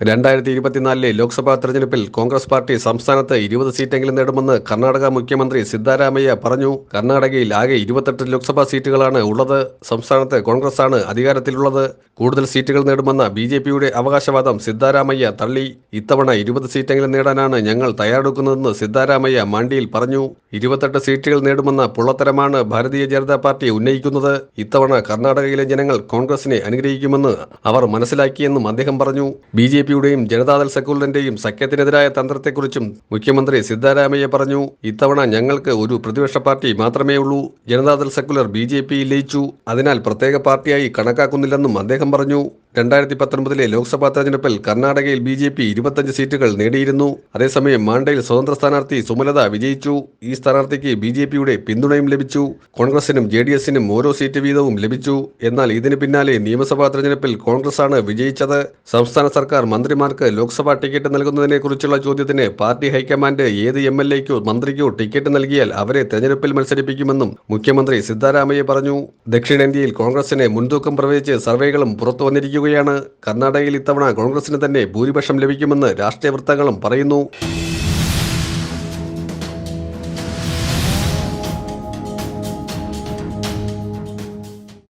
രണ്ടായിരത്തി ഇരുപത്തിനാലിലെ ലോക്സഭാ തെരഞ്ഞെടുപ്പിൽ കോൺഗ്രസ് പാർട്ടി സംസ്ഥാനത്ത് ഇരുപത് സീറ്റെങ്കിലും നേടുമെന്ന് കർണാടക മുഖ്യമന്ത്രി സിദ്ധാരാമയ്യ പറഞ്ഞു. കർണാടകയിൽ ആകെ ഇരുപത്തെട്ട് ലോക്സഭാ സീറ്റുകളാണ് ഉള്ളത്. സംസ്ഥാനത്ത് കോൺഗ്രസാണ് അധികാരത്തിലുള്ളത്. കൂടുതൽ സീറ്റുകൾ നേടുമെന്ന ബി ജെ പിയുടെ അവകാശവാദം സിദ്ധാരാമയ്യ തള്ളി. ഇത്തവണ ഇരുപത് സീറ്റെങ്കിലും നേടാനാണ് ഞങ്ങൾ തയ്യാറെടുക്കുന്നതെന്ന് സിദ്ധാരാമയ്യ മാണ്ടിയിൽ പറഞ്ഞു. ഇരുപത്തെട്ട് സീറ്റുകൾ നേടുമെന്ന പൊള്ളത്തരമാണ് ഭാരതീയ ജനതാ പാർട്ടി ഉന്നയിക്കുന്നത്. ഇത്തവണ കർണാടകയിലെ ജനങ്ങൾ കോൺഗ്രസിനെ അനുഗ്രഹിക്കുമെന്ന് അവർ മനസ്സിലാക്കിയെന്നും അദ്ദേഹം പറഞ്ഞു. ബി ജെ പിയുടെയും ജനതാദൾ സെക്യുലറിന്റെയും സഖ്യത്തിനെതിരായ തന്ത്രത്തെക്കുറിച്ചും മുഖ്യമന്ത്രി സിദ്ധാരാമയ്യ പറഞ്ഞു. ഇത്തവണ ഞങ്ങൾക്ക് ഒരു പ്രതിപക്ഷ പാർട്ടി മാത്രമേ ഉള്ളൂ. ജനതാദൾ സെക്യുലർ ബി ജെ ലയിച്ചു. അതിനാൽ പ്രത്യേക പാർട്ടിയായി കണക്കാക്കുന്നില്ലെന്നും അദ്ദേഹം പറഞ്ഞു. രണ്ടായിരത്തി പത്തൊൻപതിലെ ലോക്സഭാ തെരഞ്ഞെടുപ്പിൽ കർണാടകയിൽ ബി ജെ പി ഇരുപത്തഞ്ച് സീറ്റുകൾ നേടിയിരുന്നു. അതേസമയം മാണ്ടയിൽ സ്വതന്ത്ര സ്ഥാനാർത്ഥി സുമലത വിജയിച്ചു. ഈ സ്ഥാനാർത്ഥിക്ക് ബി ജെ പിയുടെ പിന്തുണയും ലഭിച്ചു. കോൺഗ്രസിനും ജെ ഡി എസിനും ഓരോ സീറ്റ് വീതവും ലഭിച്ചു. എന്നാൽ ഇതിന് പിന്നാലെ നിയമസഭാ തെരഞ്ഞെടുപ്പിൽ കോൺഗ്രസാണ് വിജയിച്ചത്. സംസ്ഥാന സർക്കാർ മന്ത്രിമാർക്ക് ലോക്സഭാ ടിക്കറ്റ് നൽകുന്നതിനെക്കുറിച്ചുള്ള ചോദ്യത്തിന് പാർട്ടി ഹൈക്കമാൻഡ് ഏത് എം എൽ എക്കോ മന്ത്രിക്കോ ടിക്കറ്റ് നൽകിയാൽ അവരെ തെരഞ്ഞെടുപ്പിൽ മത്സരിപ്പിക്കുമെന്നും മുഖ്യമന്ത്രി സിദ്ധാരാമയ്യ പറഞ്ഞു. ദക്ഷിണേന്ത്യയിൽ കോൺഗ്രസിന് മുൻതൂക്കം പ്രവചിച്ച് സർവേകളും പുറത്തു വന്നിരിക്കുകയാണ് കർണാടകയിൽ ഇത്തവണ കോൺഗ്രസിന് തന്നെ ഭൂരിപക്ഷം ലഭിക്കുമെന്ന് രാഷ്ട്രീയ വൃത്തങ്ങളും പറയുന്നു.